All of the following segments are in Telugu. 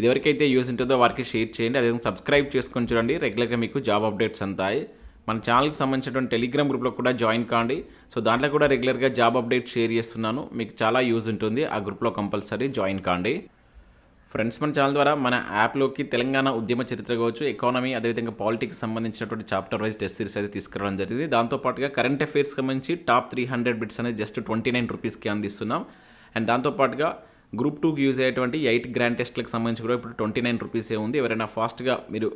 ఇదివరకైతే యూస్ యూజ్ ఉంటుందో వారికి షేర్ చేయండి అదే సబ్స్క్రైబ్ చేసుకొని చూడండి. రెగ్యులర్గా మీకు జాబ్ అప్డేట్స్ అంతాయి మన ఛానల్కి సంబంధించినటువంటి టెలిగ్రామ్ గ్రూప్లో కూడా జాయిన్ కాండి. సో దాంట్లో కూడా రెగ్యులర్గా జాబ్ అప్డేట్ షేర్ చేస్తున్నాను. మీకు చాలా యూజ్ ఉంటుంది. ఆ గ్రూప్లో కంపల్సరీ జాయిన్ కాండి. ఫ్రెండ్స్ మన ఛానల్ ద్వారా మన యాప్లోకి తెలంగాణ ఉద్యమ చరిత్ర కావచ్చు ఎకానమీ అదేవిధంగా పాలిటిక్స్ సంబంధించినటువంటి చాప్టర్ వైజ్ టెస్ట్ సిరీస్ అయితే తీసుకురావడం జరిగింది. దాంతోపాటుగా కరెంట్ అఫైర్స్ సంబంధించి టాప్ త్రీ హండ్రెడ్ బిట్స్ అనేది జస్ట్ ట్వంటీ నైన్ రూపీస్కి అందిస్తున్నాం. అండ్ దాంతోపాటుగా గ్రూప్ టూకి యూజ్ అయ్యేటువంటి ఎయిట్ గ్రాండ్ టెస్ట్లకు సంబంధించి కూడా ఇప్పుడు ట్వంటీ నైన్ రూపీసే ఉంది. ఎవరైనా ఫాస్ట్గా మీరు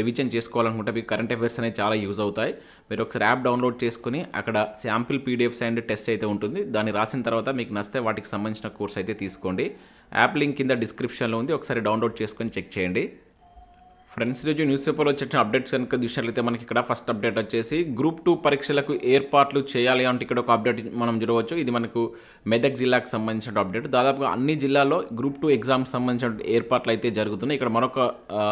రివిజన్ చేసుకోవాలనుకుంటే మీకు కరెంట్ అఫైర్స్ అనేవి చాలా యూజ్ అవుతాయి. మీరు ఒకసారి యాప్ డౌన్లోడ్ చేసుకుని అక్కడ శాంపిల్ పీడిఎఫ్స్ అండ్ టెస్ట్ అయితే ఉంటుంది. దాన్ని రాసిన తర్వాత మీకు నచ్చితే వాటికి సంబంధించిన కోర్స్ అయితే తీసుకోండి. యాప్ లింక్ కింద డిస్క్రిప్షన్లో ఉంది. ఒకసారి డౌన్లోడ్ చేసుకొని చెక్ చేయండి. ఫ్రెండ్స్ రోజు న్యూస్ పేపర్లో వచ్చిన అప్డేట్స్ కనుక చూసినట్లయితే మనకి ఇక్కడ ఫస్ట్ అప్డేట్ వచ్చేసి గ్రూప్ టూ పరీక్షలకు ఏర్పాట్లు చేయాలి అంటే ఇక్కడ ఒక అప్డేట్ మనం చూడవచ్చు. ఇది మనకు మెదక్ జిల్లాకు సంబంధించిన అప్డేట్ దాదాపుగా అన్ని జిల్లాల్లో గ్రూప్ టూ ఎగ్జామ్స్ సంబంధించిన ఏర్పాట్లు అయితే జరుగుతున్నాయి. ఇక్కడ మరొక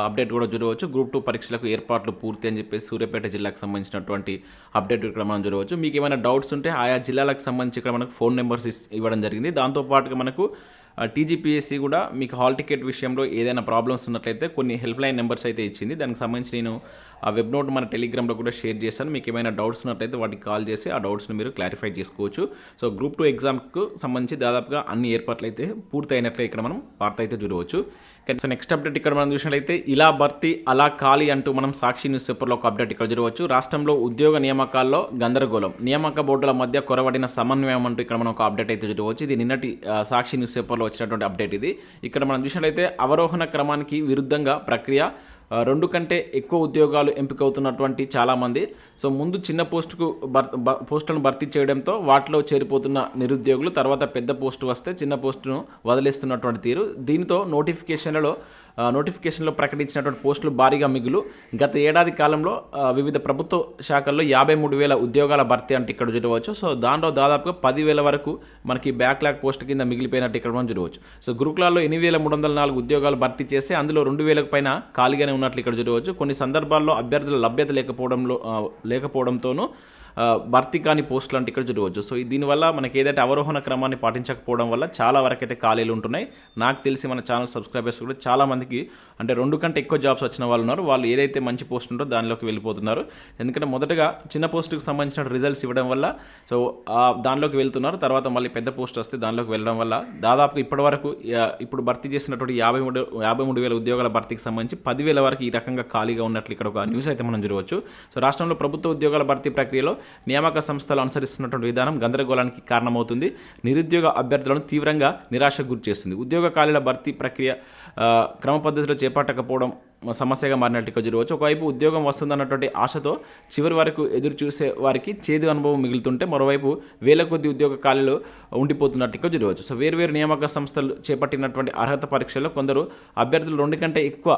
అప్డేట్ కూడా చూడవచ్చు. గ్రూప్ టూ పరీక్షలకు ఏర్పాట్లు పూర్తి అని చెప్పేసి సూర్యాపేట జిల్లాకు సంబంధించినటువంటి అప్డేట్ ఇక్కడ మనం చూడవచ్చు. మీకు ఏమైనా డౌట్స్ ఉంటే ఆయా జిల్లాలకు సంబంధించి ఇక్కడ మనకు ఫోన్ నెంబర్స్ ఇవ్వడం జరిగింది. దాంతోపాటుగా మనకు టీజీపీఎస్సీ కూడా మీకు హాల్ టికెట్ విషయంలో ఏదైనా ప్రాబ్లమ్స్ ఉన్నట్లయితే కొన్ని హెల్ప్ లైన్ నెంబర్స్ అయితే ఇచ్చింది. దానికి సంబంధించి నేను ఆ వెబ్ నోట్ మన టెలిగ్రామ్లో కూడా షేర్ చేశాను. మీకు ఏమైనా డౌట్స్ ఉన్నట్లయితే వాటికి కాల్ చేసి ఆ డౌట్స్ని మీరు క్లారిఫై చేసుకోవచ్చు. సో గ్రూప్ టూ ఎగ్జామ్కు సంబంధించి దాదాపుగా అన్ని ఏర్పాట్లు అయితే పూర్తయినట్లే ఇక్కడ మనం వార్త అయితే చూడవచ్చు. సో నెక్స్ట్ అప్డేట్ ఇక్కడ మనం చూసినట్లయితే ఇలా భర్తీ అలా ఖాళీ అంటూ మనం సాక్షి న్యూస్ పేపర్లో ఒక అప్డేట్ ఇక్కడ చూడవచ్చు. రాష్ట్రంలో ఉద్యోగ నియామకాల్లో గందరగోళం. నియామక బోర్డుల మధ్య కొరవడిన సమన్వయం అంటూ ఇక్కడ మనం ఒక అప్డేట్ అయితే చూడవచ్చు. ఇది నిన్నటి సాక్షి న్యూస్ పేపర్లో వచ్చినటువంటి అప్డేట్ ఇది. ఇక్కడ మనం చూసినట్లయితే అవరోహణ క్రమానికి విరుద్ధంగా ప్రక్రియ రెండు కంటే ఎక్కువ ఉద్యోగాలు ఎంపికవుతున్నటువంటి చాలామంది. సో ముందు చిన్న పోస్టుకు భర్ పోస్టులను భర్తీ చేయడంతో వాటిలో చేరిపోతున్న నిరుద్యోగులు తర్వాత పెద్ద పోస్టు వస్తే చిన్న పోస్టును వదిలేస్తున్నటువంటి తీరు. దీనితో నోటిఫికేషన్లలో నోటిఫికేషన్లో ప్రకటించినటువంటి పోస్టులు భారీగా మిగులు. గత ఏడాది కాలంలో వివిధ ప్రభుత్వ శాఖల్లో యాభై మూడు వేల ఉద్యోగాల భర్తీ అంటే ఇక్కడ చూడవచ్చు. సో దాంట్లో దాదాపుగా పదివేల వరకు మనకి బ్యాక్లాగ్ పోస్ట్ కింద మిగిలిపోయినట్టు ఇక్కడ మనం చూడవచ్చు. సో గురుకులాల్లో ఎనిమిది వేల మూడు వందల నాలుగు ఉద్యోగాలు భర్తీ చేస్తే అందులో రెండు వేలకు పైన ఖాళీగానే ఉన్నట్లు ఇక్కడ చూడవచ్చు. కొన్ని సందర్భాల్లో అభ్యర్థుల లభ్యత లేకపోవడంలో లేకపోవడంతోనూ భర్తీ కాని పోస్టులు అంటే ఇక్కడ చూడవచ్చు. సో దీనివల్ల మనకి ఏదైతే అవరోహణ క్రమాన్ని పాటించకపోవడం వల్ల చాలా వరకు అయితే ఖాళీలు ఉంటున్నాయి. నాకు తెలిసి మన ఛానల్ సబ్స్క్రైబర్స్ కూడా చాలా మందికి అంటే రెండు కంటే ఎక్కువ జాబ్స్ వచ్చిన వాళ్ళు ఉన్నారు. వాళ్ళు ఏదైతే మంచి పోస్ట్ ఉందో దానిలోకి వెళ్ళిపోతున్నారు. ఎందుకంటే మొదటగా చిన్న పోస్టుకు సంబంధించిన రిజల్ట్స్ ఇవ్వడం వల్ల సో దానిలోకి వెళ్తున్నారు. తర్వాత మళ్ళీ పెద్ద పోస్ట్ వస్తే దానిలోకి వెళ్ళడం వల్ల దాదాపు ఇప్పటి వరకు ఇప్పుడు భర్తీ చేసినటువంటి యాభై మూడు యాభై మూడు వేల ఉద్యోగాల భర్తీకి సంబంధించి పదివేల వరకు ఈ రకంగా ఖాళీగా ఉన్నట్లు ఇక్కడ ఒక న్యూస్ అయితే మనం చూడవచ్చు. సో రాష్ట్రంలో ప్రభుత్వ ఉద్యోగాల భర్తీ ప్రక్రియలో నియామక సంస్థలు అనుసరిస్తున్నటువంటి విధానం గందరగోళానికి కారణమవుతుంది. నిరుద్యోగ అభ్యర్థులను తీవ్రంగా నిరాశకు గురి చేస్తుంది. ఉద్యోగ ఖాళీల భర్తీ ప్రక్రియ క్రమ పద్ధతిలో చేపట్టకపోవడం సమస్యగా మారినట్టు ఇక్కడ చూడవచ్చు. ఒకవైపు ఉద్యోగం వస్తుందన్నటువంటి ఆశతో చివరి వరకు ఎదురు చూసే వారికి చేదు అనుభవం మిగులుతుంటే మరోవైపు వేల కొద్ది ఉద్యోగ ఖాళీలు ఉండిపోతున్నట్టు ఇక్కడ చూడవచ్చు. సో వేర్వేరు నియామక సంస్థలు చేపట్టినటువంటి అర్హత పరీక్షల్లో కొందరు అభ్యర్థులు రెండు కంటే ఎక్కువ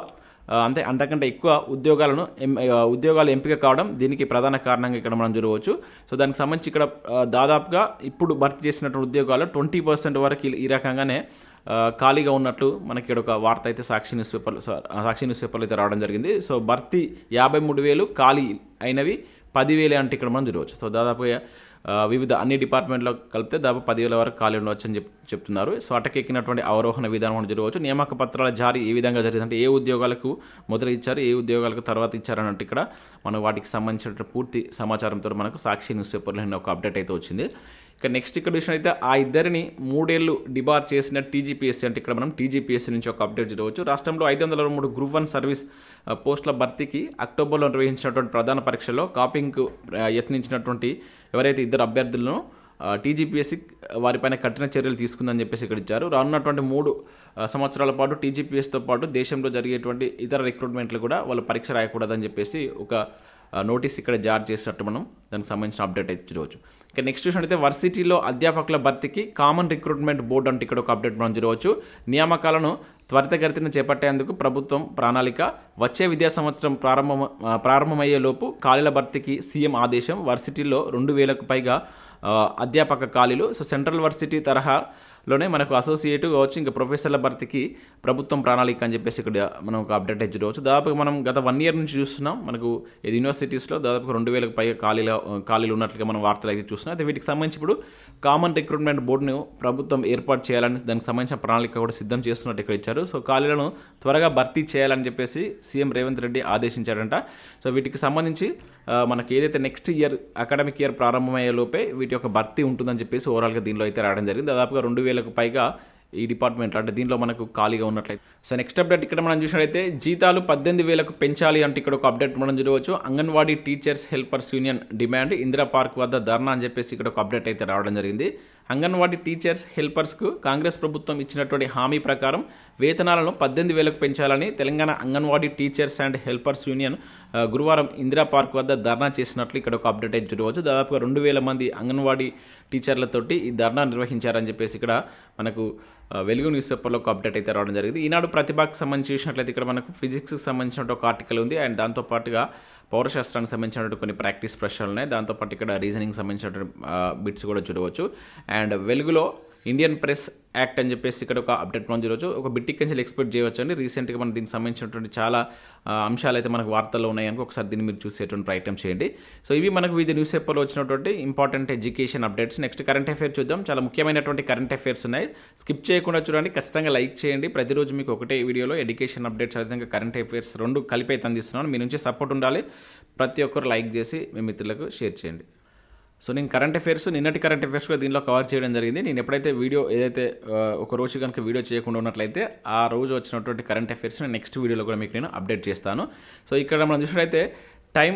అంతే అంతకంటే ఎక్కువ ఉద్యోగాలను ఎం- ఉద్యోగాలు ఎంపిక కావడం దీనికి ప్రధాన కారణంగా ఇక్కడ మనం చూడవచ్చు. సో దానికి సంబంధించి ఇక్కడ దాదాపుగా ఇప్పుడు భర్తీ చేసినటువంటి ఉద్యోగాలు ట్వంటీ పర్సెంట్ వరకు ఈ- రకంగానే ఖాళీగా ఉన్నట్లు మనకి ఇక్కడ ఒక వార్త అయితే సాక్షి న్యూస్ పేపర్లో సాక్షి న్యూస్ పేపర్లో అయితే రావడం జరిగింది. సో భర్తీ యాభై మూడు వేలు ఖాళీ అయినవి పదివేలే అంటే ఇక్కడ మనం చూడవచ్చు. సో దాదాపుగా వివిధ అన్ని డిపార్ట్మెంట్లో కలిపితే దాదాపు పదివేల వరకు ఖాళీ ఉండవచ్చు అని చెప్ చెప్తున్నారు. సో అటకెక్కినటువంటి అవరోహణ విధానం జరగవచ్చు. నియామక పత్రాల జారీ ఏ విధంగా జరిగిందంటే ఏ ఉద్యోగాలకు మొదలు ఇచ్చారు ఏ ఉద్యోగాలకు తర్వాత ఇచ్చారన్నట్టు ఇక్కడ మనం వాటికి సంబంధించిన పూర్తి సమాచారంతో మనకు సాక్షి న్యూస్ పేపర్లో ఒక అప్డేట్ అయితే వచ్చింది. ఇక నెక్స్ట్ ఇక్కడ విషయం అయితే ఆ ఇద్దరిని మూడేళ్ళు డిబార్ చేసిన టీజీపీఎస్సీ అంటే ఇక్కడ మనం టీజీపీఎస్సీ నుంచి ఒక అప్డేట్ చూడవచ్చు రాష్ట్రంలో ఐదు వందల మూడు గ్రూప్ వన్ సర్వీస్ పోస్టుల భర్తీకి అక్టోబర్లో నిర్వహించినటువంటి ప్రధాన పరీక్షలో కాపింగ్కు యత్నించినటువంటి ఎవరైతే ఇద్దరు అభ్యర్థులను టీజీపీఎస్సీ వారిపైన కఠిన చర్యలు తీసుకుందని చెప్పేసి ఇక్కడ ఇచ్చారు. రానున్నటువంటి మూడు సంవత్సరాల పాటు టీజీపీఎస్తో పాటు దేశంలో జరిగేటువంటి ఇతర రిక్రూట్మెంట్లు కూడా వాళ్ళు పరీక్ష రాయకూడదని చెప్పేసి ఒక నోటీస్ ఇక్కడ జారీ చేసినట్టు మనం దానికి సంబంధించిన అప్డేట్ అయితే చూడవచ్చు. ఇక నెక్స్ట్ చూసినట్టయితే వర్సిటీలో అధ్యాపకుల భర్తీకి కామన్ రిక్రూట్మెంట్ బోర్డు అంటే ఇక్కడ ఒక అప్డేట్ మనం చూడవచ్చు. నియామకాలను త్వరితగతిన చేపట్టేందుకు ప్రభుత్వం ప్రణాళిక. వచ్చే విద్యా సంవత్సరం ప్రారంభం ప్రారంభమయ్యేలోపు ఖాళీల భర్తీకి సీఎం ఆదేశం. వర్సిటీలో రెండు వేలకు పైగా అధ్యాపక ఖాళీలు. సో సెంట్రల్ వర్సిటీ తరహా లోనే మనకు అసోసియేట్ కావచ్చు ఇంకా ప్రొఫెసర్ల భర్తీకి ప్రభుత్వం ప్రణాళిక అని చెప్పేసి ఇక్కడ మనం ఒక అప్డేట్ అయితే చూడవచ్చు. దాదాపుగా మనం గత వన్ ఇయర్ నుంచి చూస్తున్నాం. మనకు ఇది యూనివర్సిటీస్లో దాదాపు రెండు వేలకు పైగా ఖాళీల ఖాళీలు ఉన్నట్లుగా మనం వార్తలు అయితే చూస్తున్నాం. అయితే వీటికి సంబంధించి ఇప్పుడు కామన్ రిక్రూట్మెంట్ బోర్డును ప్రభుత్వం ఏర్పాటు చేయాలని దానికి సంబంధించిన ప్రణాళిక కూడా సిద్ధం చేస్తున్నట్టు ఇక్కడ ఇచ్చారు. సో ఖాళీలను త్వరగా భర్తీ చేయాలని చెప్పేసి సీఎం రేవంత్ రెడ్డి ఆదేశించారంట సో వీటికి సంబంధించి మనకి ఏదైతే నెక్స్ట్ ఇయర్ అకాడమిక్ ఇయర్ ప్రారంభమయ్యే లోపే వీటి యొక్క భర్తీ ఉంటుందని చెప్పేసి ఓవరాల్గా దీనిలో అయితే రావడం జరిగింది. దాదాపుగా రెండు వేలకు పైగా ఈ డిపార్ట్మెంట్లో అంటే దీంట్లో మనకు ఖాళీగా ఉన్నట్లయితే. సో నెక్స్ట్ అప్డేట్ ఇక్కడ మనం చూసినట్లయితే జీతాలు పద్దెనిమిది వేలకు పెంచాలి అంటే ఇక్కడ ఒక అప్డేట్ మనం చూడవచ్చు. Anganwadi teachers helpers union demand Indira park వద్ద ధర్నా అని చెప్పేసి ఇక్కడ ఒక అప్డేట్ అయితే రావడం జరిగింది. అంగన్వాడీ టీచర్స్ హెల్పర్స్కు కాంగ్రెస్ ప్రభుత్వం ఇచ్చినటువంటి హామీ ప్రకారం వేతనాలను పద్దెనిమిది వేలకు పెంచాలని Telangana anganwadi teachers and helpers union గురువారం ఇందిరా పార్క్ వద్ద ధర్నా చేసినట్లు ఇక్కడ ఒక అప్డేట్ అయితే చూడవచ్చు. దాదాపుగా రెండు వేల మంది అంగన్వాడీ టీచర్లతోటి ఈ ధర్నా నిర్వహించారని చెప్పేసి ఇక్కడ మనకు వెలుగు న్యూస్ పేపర్లో ఒక అప్డేట్ అయితే రావడం జరిగింది. ఈనాడు ప్రతిభకు సంబంధించి చూసినట్లయితే ఇక్కడ మనకు ఫిజిక్స్కి సంబంధించిన ఒక ఆర్టికల్ ఉంది. అండ్ దాంతోపాటుగా పౌరశాస్త్రానికి సంబంధించినటువంటి కొన్ని ప్రాక్టీస్ ప్రశ్నలు ఉన్నాయి. దాంతోపాటు ఇక్కడ రీజనింగ్ సంబంధించినటువంటి బిట్స్ కూడా చూడవచ్చు. అండ్ వెలుగులో ఇండియన్ ప్రెస్ యాక్ట్ అని చెప్పేసి ఇక్కడ ఒక అప్డేట్ మనం చూడవచ్చు ఒక బిట్టి కంచెలు ఎక్స్పెక్ట్ చేయవచ్చు అండి రీసెంట్గా మనం దీనికి సంబంధించినటువంటి చాలా అంశాలు అయితే మనకు వార్తల్లో ఉన్నాయనుకో ఒకసారి దీన్ని మీరు చూసేటువంటి ప్రయత్నం చేయండి. సో ఇవి మనకు వివిధ న్యూస్ పేపర్లో వచ్చినటువంటి important education updates next current affairs చూద్దాం. చాలా ముఖ్యమైనటువంటి కరెంట్ అఫైర్స్ ఉన్నాయి. స్కిప్ చేయకుండా చూడండి. ఖచ్చితంగా లైక్ చేయండి. ప్రతిరోజు మీకు ఒకటే వీడియోలో ఎడ్యుకేషన్ అప్డేట్స్ అదేవిధంగా కరెంట్ అఫైర్స్ రెండు కలిపి అయితే అందిస్తున్నాను మీ నుంచి సపోర్ట్ ఉండాలి. ప్రతి ఒక్కరు లైక్ చేసి మీ మిత్రులకు షేర్ చేయండి. సో నేను కరెంట్ అఫైర్స్ నిన్నటి కరెంట్ అఫైర్స్ కూడా దీనిలో కవర్ చేయడం జరిగింది. నేను ఎప్పుడైతే వీడియో ఏదైతే ఒక రోజు కనుక వీడియో చేయకుండా ఉన్నట్లయితే ఆ రోజు వచ్చినటువంటి కరెంట్ అఫైర్స్ నెక్స్ట్ వీడియోలో కూడా మీకు నేను అప్డేట్ చేస్తాను. సో ఇక్కడ మనం చూసినట్లయితే టైం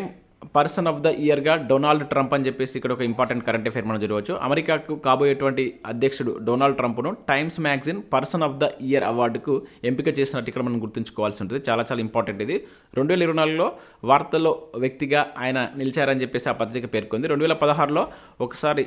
పర్సన్ ఆఫ్ ద ఇయర్గా డొనాల్డ్ ట్రంప్ అని చెప్పేసి ఇక్కడ ఒక ఇంపార్టెంట్ కరెంట్ అఫేర్ మనం చూడవచ్చు. అమెరికాకు కాబోయేటువంటి అధ్యక్షుడు Donald ట్రంప్ను Times magazine person of the year అవార్డుకు ఎంపిక చేసినట్టు ఇక్కడ మనం గుర్తుంచుకోవాల్సి ఉంటుంది. చాలా చాలా ఇంపార్టెంట్ ఇది. రెండు వేల ఇరవై నాలుగులో వార్తల్లో వ్యక్తిగా ఆయన నిలిచారని చెప్పేసి ఆ పత్రిక పేర్కొంది. రెండు వేల పదహారులో ఒకసారి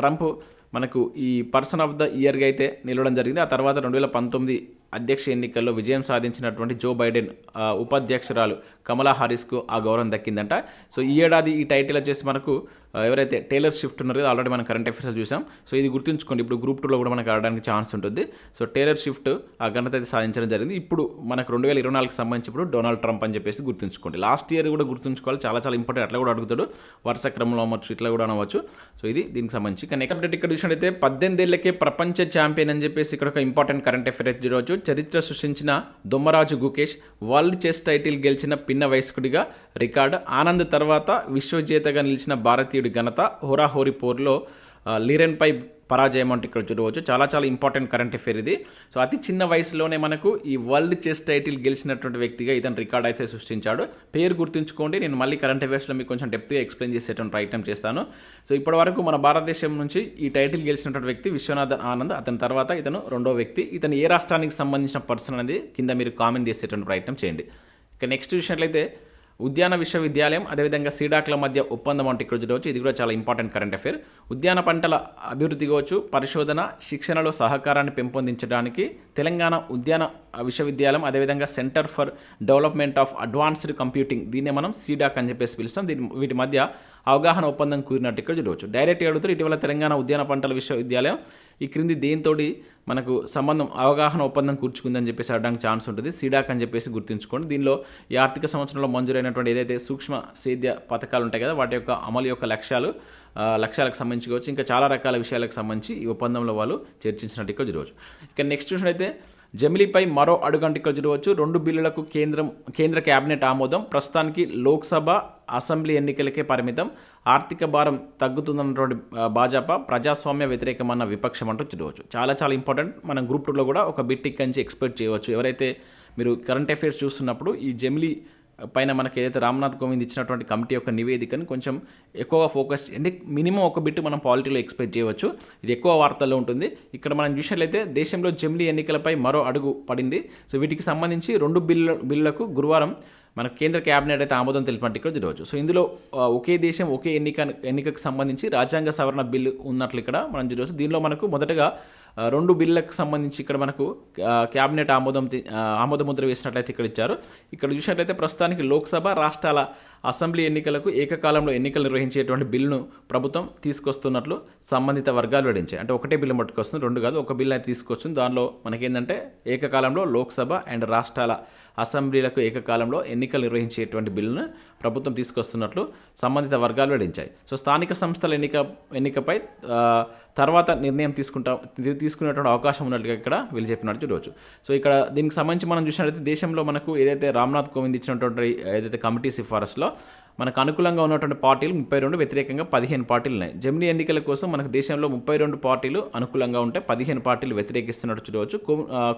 ట్రంప్ మనకు ఈ పర్సన్ ఆఫ్ ద ఇయర్గా అయితే నిలవడం జరిగింది. ఆ తర్వాత రెండు వేల పంతొమ్మిది అధ్యక్ష ఎన్నికల్లో విజయం సాధించినటువంటి జో బైడెన్ ఉపాధ్యక్షురాలు కమలా హారిస్కు ఆ గౌరవం దక్కిందంట. సో ఈ ఏడాది ఈ టైటిల్ వచ్చేసి మనకు ఎవరైతే టైలర్ షిఫ్ట్ ఉన్నారో ఆల్రెడీ మనం కరెంట్ అఫేర్స్ చూసాం. సో ఇది గుర్తుంచుకోండి ఇప్పుడు గ్రూప్ టూలో కూడా మనకు ఆడడానికి ఛాన్స్ ఉంటుంది. సో టైలర్ షిఫ్ట్ ఆ ఘనత అయితే సాధించడం జరిగింది. ఇప్పుడు మనకు రెండు వేల ఇరవై నాలుగు సంబంధించి ఇప్పుడు డొనాల్డ్ ట్రంప్ అని చెప్పేసి గుర్తుంచుకోండి. లాస్ట్ ఇయర్ కూడా గుర్తుంచుకోవాలి. చాలా చాలా ఇంపార్టెంట్ అట్లా కూడా అడుగుతాడు. వరుస క్రమంలో అమ్మచ్చు ఇట్లా కూడా అనవచ్చు. సో ఇది దీనికి సంబంధించి. కానీ నెక్స్ట్ అప్డేట్ ఇక్కడ చూసినట్టయితే పద్దెనిమిది ఏళ్ళకే ప్రపంచ ఛాంపియన్ అని చెప్పేసి ఇక్కడ ఒక ఇంపార్టెంట్ కరెంట్ అఫేర్ అయితే చూడవచ్చు చరిత్ర సృష్టించిన Dommaraju Gukesh world chess title గెలిచిన పిన్న వయస్కుడిగా రికార్డు. ఆనంద్ తర్వాత విశ్వజేతగా నిలిచిన భారతీయ భారతీయుడి ఘనత హోరాహోరీ పోర్లో లీరెన్పై పరాజయం అంటే ఇక్కడ చూడవచ్చు. చాలా చాలా ఇంపార్టెంట్ కరెంట్ అఫేర్ ఇది. సో అతి చిన్న వయసులోనే మనకు ఈ వరల్డ్ చెస్ టైటిల్ గెలిచినటువంటి వ్యక్తిగా ఇతను రికార్డ్ అయితే సృష్టించాడు. పేరు గుర్తుంచుకోండి. నేను మళ్ళీ కరెంట్ అఫేర్స్లో మీకు కొంచెం డెప్త్గా ఎక్స్ప్లెయిన్ చేసేటువంటి ప్రయత్నం చేస్తాను. సో ఇప్పటి వరకు మన భారతదేశం నుంచి ఈ టైటిల్ గెలిచినటువంటి వ్యక్తి విశ్వనాథన్ ఆనంద్. అతని తర్వాత ఇతను రెండో వ్యక్తి. ఇతను ఏ రాష్ట్రానికి సంబంధించిన పర్సన్ అనేది కింద మీరు కామెంట్ చేసేటువంటి ప్రయత్నం చేయండి. ఇక నెక్స్ట్ చూసినట్లయితే ఉద్యాన విశ్వవిద్యాలయం అదేవిధంగా సీడాక్ల మధ్య ఒప్పందం అంటే ఇక్కడ చూడవచ్చు. ఇది కూడా చాలా ఇంపార్టెంట్ కరెంట్ అఫేర్ ఉద్యాన పంటల అభివృద్ధి కావచ్చు పరిశోధన శిక్షణలో సహకారాన్ని పెంపొందించడానికి తెలంగాణ ఉద్యాన విశ్వవిద్యాలయం అదేవిధంగా centre for development of advanced computing దీన్నే మనం సీడాక్ అని చెప్పేసి పిలుస్తాం. దీని వీటి మధ్య అవగాహన ఒప్పందం కూరినట్టు ఇక్కడ చూడవచ్చు. డైరెక్ట్ అడుగుతారు ఇటీవల తెలంగాణ ఉద్యాన పంటల విశ్వవిద్యాలయం ఈ క్రింది దేనితోటి మనకు సంబంధం అవగాహన ఒప్పందం కూర్చుకుందని చెప్పేసి అడడానికి ఛాన్స్ ఉంటుంది. సిడాక్ అని చెప్పేసి గుర్తుంచుకోండి. దీనిలో ఈ ఆర్థిక సంవత్సరంలో మంజూరైనటువంటి ఏదైతే సూక్ష్మ సేద్య పథకాలు ఉంటాయి కదా వాటి యొక్క అమలు యొక్క లక్ష్యాలు లక్ష్యాలకు సంబంధించి కావచ్చు ఇంకా చాలా రకాల విషయాలకు సంబంధించి ఈ ఒప్పందంలో వాళ్ళు చర్చించినట్టు ఇక్కడ ఈరోజు ఇక నెక్స్ట్ చూసినైతే జమిలీపై మరో అడుగంట చూడవచ్చు రెండు బిల్లులకు కేంద్రం కేంద్ర కేబినెట్ ఆమోదం. ప్రస్తుతానికి లోక్సభ అసెంబ్లీ ఎన్నికలకే పరిమితం. ఆర్థిక భారం తగ్గుతుందన్నటువంటి భాజపా ప్రజాస్వామ్య వ్యతిరేకమన్న విపక్షం అంటూ చూడవచ్చు. చాలా చాలా ఇంపార్టెంట్. మనం గ్రూప్ టూలో కూడా ఒక బిట్టిక్ నుంచి ఎక్స్పెక్ట్ చేయవచ్చు. ఎవరైతే మీరు కరెంట్ అఫైర్స్ చూస్తున్నప్పుడు ఈ జమిలీ పైన మనకి ఏదైతే రామ్నాథ్ కోవింద్ ఇచ్చినటువంటి కమిటీ యొక్క నివేదికను కొంచెం ఎక్కువగా ఫోకస్ అంటే మినిమం ఒక బిట్ మనం పాలిటీలో ఎక్స్పెక్ట్ చేయవచ్చు. ఇది ఎక్కువ వార్తల్లో ఉంటుంది. ఇక్కడ మనం చూసినట్లయితే దేశంలో జమిలీ ఎన్నికలపై మరో అడుగు పడింది. సో వీటికి సంబంధించి రెండు బిల్లు బిల్లులకు గురువారం మన కేంద్ర కేబినెట్ అయితే ఆమోదం తెలిపినట్టు ఇక్కడ చూడవచ్చు సో ఇందులో ఒకే దేశం ఒకే ఎన్నిక ఎన్నికకు సంబంధించి రాజ్యాంగ సవరణ బిల్లు ఉన్నట్లు ఇక్కడ మనం చూడవచ్చు. దీనిలో మనకు మొదటగా రెండు బిల్లులకు సంబంధించి ఇక్కడ మనకు క్యాబినెట్ ఆమోదం తి- ఆమోద ముద్ర వేసినట్లయితే ఇక్కడ ఇచ్చారు. ఇక్కడ చూసినట్లయితే ప్రస్తుతానికి లోక్సభ రాష్ట్రాల అసెంబ్లీ ఎన్నికలకు ఏకకాలంలో ఎన్నికలు నిర్వహించేటువంటి బిల్లును ప్రభుత్వం తీసుకొస్తున్నట్లు సంబంధిత వర్గాలు వెడించాయి అంటే ఒకటే బిల్లు పట్టుకొస్తుంది రెండు కాదు ఒక బిల్లు అయితే తీసుకొస్తుంది. దానిలో మనకేంటంటే ఏకకాలంలో లోక్సభ అండ్ రాష్ట్రాల అసెంబ్లీలకు ఏకకాలంలో ఎన్నికలు నిర్వహించేటువంటి బిల్లును ప్రభుత్వం తీసుకొస్తున్నట్లు సంబంధిత వర్గాలు వెడించాయి సో స్థానిక సంస్థల ఎన్నిక ఎన్నికపై తర్వాత నిర్ణయం తీసుకుంటా తీసుకునేటువంటి అవకాశం ఉన్నట్టుగా ఇక్కడ వీళ్ళు చెప్పినట్టు చూడవచ్చు. సో ఇక్కడ దీనికి సంబంధించి మనం చూసినట్లయితే దేశంలో మనకు ఏదైతే రామ్నాథ్ కోవింద్ ఇచ్చినటువంటి ఏదైతే కమిటీ సిఫారసులో మనకు అనుకూలంగా ఉన్నటువంటి పార్టీలు ముప్పై రెండు వ్యతిరేకంగా పదిహేను పార్టీలు ఉన్నాయి. జమినీ ఎన్నికల కోసం మనకు దేశంలో ముప్పై రెండు పార్టీలు అనుకూలంగా ఉంటే పదిహేను పార్టీలు వ్యతిరేకిస్తున్నట్టు చూడవచ్చు.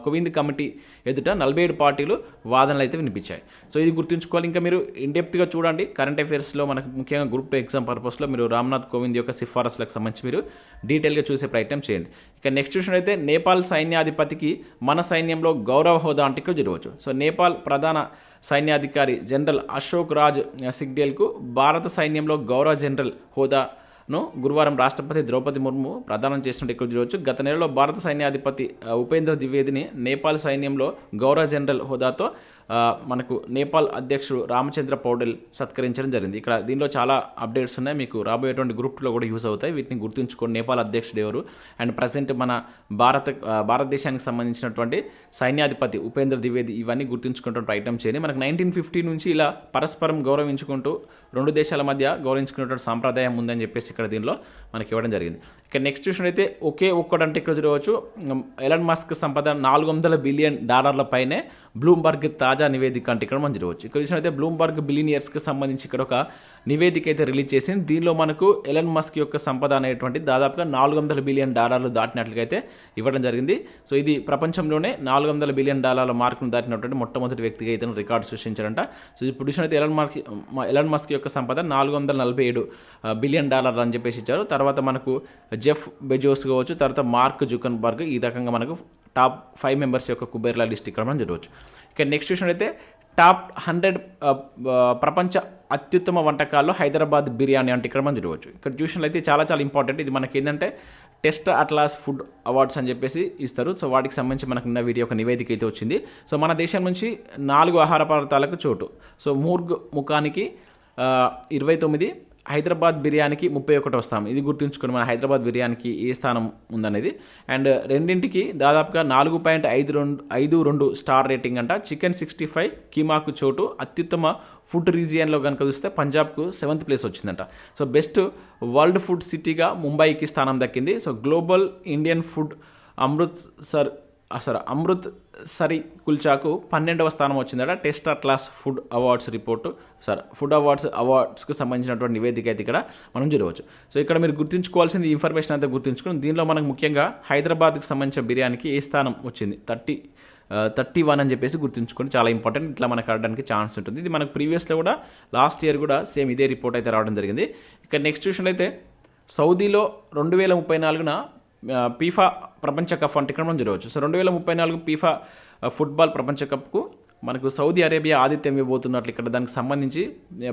కోవింద్ కమిటీ ఎదుట నలభై ఏడు పార్టీలు వాదనలు అయితే వినిపించాయి. సో ఇది గుర్తుంచుకోవాలి. ఇంకా మీరు ఇండెప్త్గా చూడండి. కరెంట్ అఫైర్స్లో మనకు ముఖ్యంగా గ్రూప్ టూ ఎగ్జామ్ పర్పస్లో మీరు రామ్నాథ్ కోవింద్ యొక్క సిఫారసులకు సంబంధించి మీరు డీటెయిల్గా చూసే ప్రయత్నం చేయండి. ఇక నెక్స్ట్ చూసిన అయితే నేపాల్ సైన్యాధిపతికి మన సైన్యంలో గౌరవ హోదా అంటే ఇక్కడ చూడవచ్చు. సో నేపాల్ ప్రధాన సైన్యాధికారి జనరల్ అశోక్ రాజ్ సిగ్డేల్కు భారత సైన్యంలో గౌరవ జనరల్ హోదాను గురువారం రాష్ట్రపతి ద్రౌపది ముర్ము ప్రదానం చేసినట్టు ఇక్కడ చూడవచ్చు. గత నెలలో భారత సైన్యాధిపతి ఉపేంద్ర ద్వివేదిని నేపాల్ సైన్యంలో గౌరవ జనరల్ హోదాతో మనకు నేపాల్ అధ్యక్షుడు రామచంద్ర పౌడెల్ సత్కరించడం జరిగింది. ఇక్కడ దీనిలో చాలా అప్డేట్స్ ఉన్నాయి. మీకు రాబోయేటువంటి గ్రూప్లో కూడా యూస్ అవుతాయి. వీటిని గుర్తుంచుకోండి నేపాల్ అధ్యక్షుడు ఎవరు? అండ్ ప్రజెంట్ మన భారత భారతదేశానికి సంబంధించినటువంటి సైన్యాధిపతి ఉపేంద్ర ద్వివేది ఇవన్నీ గుర్తుంచుకుంటున్న ప్రయత్నం చేయండి. మనకు నైన్టీన్ ఫిఫ్టీ నుంచి ఇలా పరస్పరం గౌరవించుకుంటూ రెండు దేశాల మధ్య గౌరవించుకున్నటువంటి సాంప్రదాయం ఉందని చెప్పేసి ఇక్కడ దీనిలో మనకి ఇవ్వడం జరిగింది. ఇక నెక్స్ట్ చూసినట్టయితే ఒకే ఒక్కడంటే ఇక్కడ చూడవచ్చు. ఉమ్, ఎలన్ మస్క్ సంపద నాలుగు వందల బిలియన్ డాలర్ల పైనే బ్లూంబర్గ్ తాజా నివేదిక అంటే ఇక్కడ మనం చూడవచ్చు. ఇక్కడ చూసినట్లయితే బ్లూంబర్గ్ బిలియనియర్స్కి సంబంధించి ఇక్కడ ఒక నివేదిక అయితే రిలీజ్ చేసింది. దీనిలో మనకు ఎలన్ మస్క్ యొక్క సంపద అనేటువంటి దాదాపుగా నాలుగు వందల బిలియన్ డాలర్లు దాటినట్లుగైతే ఇవ్వడం జరిగింది. సో ఇది ప్రపంచంలోనే నాలుగు వందల బిలియన్ డాలర్ల మార్కును దాటినటువంటి మొట్టమొదటి వ్యక్తిగా ఇతను రికార్డు సృష్టించారంట సో ఇప్పుడు అయితే ఎలన్ మస్క్ ఎలన్ మస్క్ యొక్క సంపద నాలుగు వందల నలభై ఏడు బిలియన్ డాలర్లు అని చెప్పేసి ఇచ్చారు. తర్వాత మనకు జెఫ్ బెజోస్ కావచ్చు తర్వాత మార్క్ జుకన్బర్గ్ ఈ రకంగా మనకు టాప్ ఫైవ్ మెంబర్స్ యొక్క కుబేర్లా లిస్ట్ ఇక్కడ మనం చూడవచ్చు ఇక నెక్స్ట్ అయితే టాప్ హండ్రెడ్ ప్రపంచ అత్యుత్తమ వంటకాల్లో హైదరాబాద్ బిర్యానీ అంటే ఇక్కడ మనం చూడవచ్చు ఇక్కడ చూసినట్లయితే చాలా చాలా ఇంపార్టెంట్. ఇది మనకి ఏంటంటే టెస్ట్ అట్లాస్ ఫుడ్ అవార్డ్స్ అని చెప్పేసి ఇస్తారు. సో వాటికి సంబంధించి మనకు నిన్న వీడియో ఒక నివేదిక అయితే వచ్చింది. సో మన దేశం నుంచి నాలుగు ఆహార పదార్థాలకు చోటు. సో మూర్గ్ ముఖానికి ఇరవై తొమ్మిది హైదరాబాద్ బిర్యానీకి ముప్పై ఒకటి వస్తాం. ఇది గుర్తుంచుకొని మన హైదరాబాద్ బిర్యానీకి ఏ స్థానం ఉందనేది. అండ్ రెండింటికి దాదాపుగా నాలుగు పాయింట్ ఐదు రెండు ఐదు రెండు స్టార్ రేటింగ్ అంట. చికెన్ సిక్స్టీ ఫైవ్ కీమాకు చోటు అత్యుత్తమ ఫుడ్ రీజియన్లో కనుక చూస్తే పంజాబ్కు సెవెంత్ ప్లేస్ వచ్చిందంట. సో బెస్ట్ వరల్డ్ ఫుడ్ సిటీగా ముంబైకి స్థానం దక్కింది. So global Indian food Amritsar అసలు అమృత్ సరి కుల్చాకు పన్నెండవ స్థానం వచ్చిందట. Test class food awards report. Sir food awards అవార్డ్స్కి సంబంధించినటువంటి నివేదిక అయితే ఇక్కడ మనం చూడవచ్చు. సో ఇక్కడ మీరు గుర్తుంచుకోవాల్సింది ఇన్ఫర్మేషన్ అంతా గుర్తుంచుకుని దీనిలో మనకు ముఖ్యంగా హైదరాబాద్కి సంబంధించిన బిర్యానీకి ఏ స్థానం వచ్చింది? థర్టీ థర్టీ వన్ అని చెప్పేసి గుర్తుంచుకొని చాలా ఇంపార్టెంట్ ఇట్లా మనకు ఆడడానికి ఛాన్స్ ఉంటుంది. ఇది మనకు ప్రీవియస్లో కూడా లాస్ట్ ఇయర్ కూడా సేమ్ ఇదే రిపోర్ట్ అయితే రావడం జరిగింది. ఇక నెక్స్ట్ చూసినట్లయితే సౌదీలో రెండు వేల ముప్పై నాలుగున పీఫా ప్రపంచ కప్ అంటే ఇక్కడ మనం జరగవచ్చు. సో రెండు వేల ముప్పై నాలుగు పీఫా ఫుట్బాల్ ప్రపంచ కప్కు మనకు సౌదీ అరేబియా ఆతిథ్యం ఇవ్వబోతున్నట్లు ఇక్కడ దానికి సంబంధించి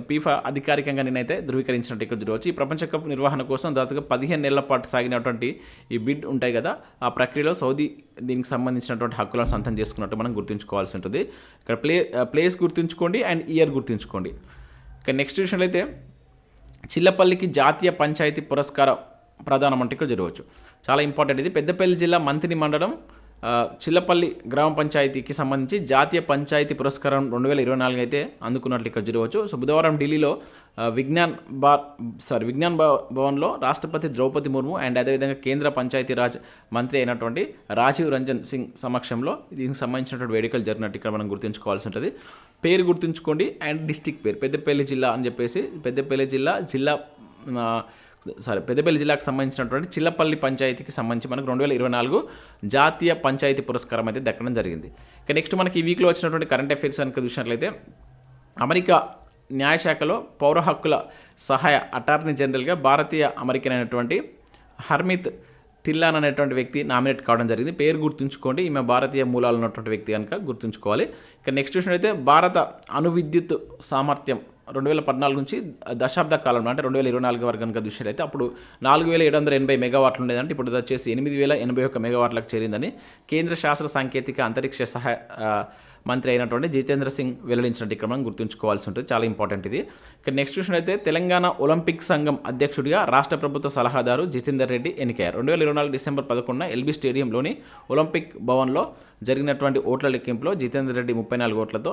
పీఫా అధికారికంగా నేనైతే ధృవీకరించినట్టు ఇక్కడ చూడవచ్చు ఈ ప్రపంచ కప్ నిర్వహణ కోసం దాదాపుగా పదిహేను నెలల పాటు సాగినటువంటి ఈ బిడ్ ఉంటాయి కదా ఆ ప్రక్రియలో సౌదీ దీనికి సంబంధించినటువంటి హక్కులను సొంతం చేసుకున్నట్టు మనం గుర్తుంచుకోవాల్సి ఉంటుంది. ఇక్కడ ప్లే ప్లేస్ గుర్తుంచుకోండి అండ్ ఇయర్ గుర్తుంచుకోండి. ఇక నెక్స్ట్ చూసినట్లయితే చిల్లపల్లికి జాతీయ పంచాయతీ పురస్కారం ప్రధానమంత్రి ఇక్కడ జరగవచ్చు. చాలా ఇంపార్టెంట్ ఇది. పెద్దపల్లి జిల్లా మంత్రి మండలం చిల్లపల్లి గ్రామ పంచాయతీకి సంబంధించి జాతీయ పంచాయతీ పురస్కారం రెండు వేల ఇరవై నాలుగు అయితే అందుకున్నట్లు ఇక్కడ జరగవచ్చు. సో బుధవారం ఢిల్లీలో విజ్ఞాన్ బా సారీ విజ్ఞాన్ భవన్లో రాష్ట్రపతి ద్రౌపది ముర్ము అండ్ అదేవిధంగా కేంద్ర పంచాయతీరాజ్ మంత్రి అయినటువంటి రాజీవ్ రంజన్ సింగ్ సమక్షంలో దీనికి సంబంధించినటువంటి వేడుకలు జరిగినట్టు ఇక్కడ మనం గుర్తుంచుకోవాల్సి ఉంటుంది. పేరు గుర్తుంచుకోండి. అండ్ డిస్టిక్ పేరు పెద్దపల్లి జిల్లా అని చెప్పేసి పెద్దపల్లి జిల్లా జిల్లా సారీ పెద్దపల్లి జిల్లాకు సంబంధించినటువంటి చిల్లపల్లి పంచాయతీకి సంబంధించి మనకు రెండు వేల ఇరవై నాలుగు జాతీయ పంచాయతీ పురస్కారం అయితే దక్కడం జరిగింది. ఇక నెక్స్ట్ మనకి ఈ వీక్లో వచ్చినటువంటి కరెంట్ అఫైర్స్ కనుక చూసినట్లయితే అమెరికా న్యాయశాఖలో పౌర హక్కుల సహాయ అటార్నీ జనరల్గా భారతీయ అమెరికన్ అయినటువంటి హర్మిత్ తిల్లాన్ అనేటువంటి వ్యక్తి నామినేట్ కావడం జరిగింది. పేరు గుర్తుంచుకోండి ఈమె భారతీయ మూలాలు ఉన్నటువంటి వ్యక్తి కనుక గుర్తుంచుకోవాలి. ఇక నెక్స్ట్ చూసినట్లయితే భారత అణు విద్యుత్ సామర్థ్యం రెండు వేల పద్నాలుగు నుంచి దశాబ్ద కాలంలో అంటే రెండు వేల ఇరవై నాలుగు వరకు కనుక చూసినట్లయితే అప్పుడు నాలుగు వేల ఏడు వందల ఎనభై మెగావాట్లు ఉండేదంటే ఇప్పుడు వచ్చేసి ఎనిమిది వేల ఎనభై ఒక్క మెగావాట్లకు చేరిందని కేంద్ర శాస్త్ర సాంకేతిక అంతరిక్ష సహాయ మంత్రి అయినటువంటి జితేంద్ర సింగ్ వెల్లడించినట్టు ఇక్కడ మనం గుర్తుంచుకోవాల్సి ఉంటుంది. చాలా ఇంపార్టెంట్ ఇది. ఇక్కడ నెక్స్ట్ చూసినట్లయితే తెలంగాణ ఒలింపిక్ సంఘం అధ్యక్షుడిగా రాష్ట్ర ప్రభుత్వ సలహాదారు జితేందర్ రెడ్డి ఎన్నికయ్యారు. రెండు వేల ఇరవై నాలుగు డిసెంబర్ పదకొండున ఎల్బీ స్టేడియంలోని ఒలింపిక్ భవన్లో జరిగినటువంటి ఓట్ల లెక్కింపులో జితేందర్ రెడ్డి ముప్పై నాలుగు ఓట్లతో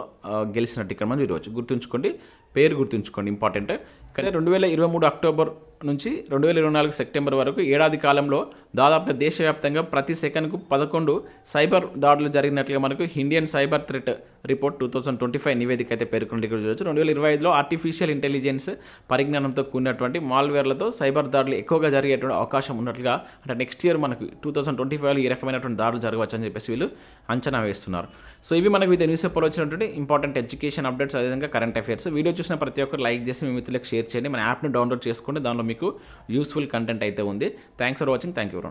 గెలిచినట్టు ఇక్కడ మనం చూడవచ్చు గుర్తుంచుకోండి. పేరు గుర్తుంచుకోండి. ఇంపార్టెంట్ కానీ రెండు వేల ఇరవై మూడు అక్టోబర్ నుంచి రెండు వేల ఇరవై నాలుగు సెప్టెంబర్ వరకు ఏడాది కాలంలో దాదాపుగా దేశవ్యాప్తంగా ప్రతి సెకండ్కు పదకొండు సైబర్ దాడులు జరిగినట్లుగా మనకు Indian cyber threat report two thousand twenty five నివేదిక అయితే పేర్కొన్నట్టు ఇక్కడ చూడవచ్చు రెండు వేల ఇరవై ఐదులో ఆర్టిఫిషియల్ ఇంటెలిజెన్స్ పరిజ్ఞానంతో కూడినటువంటి మాల్వేర్లతో సైబర్ దాడులు ఎక్కువగా జరిగేటువంటి అవకాశం ఉన్నట్లుగా అంటే నెక్స్ట్ ఇయర్ మనకు టూ థౌసండ్ ట్వంటీ ఫైవ్లో ఈ రకమైనటువంటి దాడులు జరగవచ్చు అని చెప్పేసి వీళ్ళు అంచనా వేస్తున్నారు. సో ఇవి మనకు ఇది న్యూస్ పేపర్లో వచ్చినటువంటి ఇంపార్టెంట్ ఎడ్యుకేషన్ అప్డేట్స్ అదేవిధంగా కరెంట్ అఫైర్స్ వీడియో చూసిన ప్రతి ఒక్కరు లైక్ చేసి మీ మిత్రులకు షేర్ చేయండి. మన యాప్ను డౌన్లోడ్ చేసుకోండి దానిలో మీకు యూస్ఫుల్ కంటెంట్ అయితే ఉంది. Thanks for watching thank you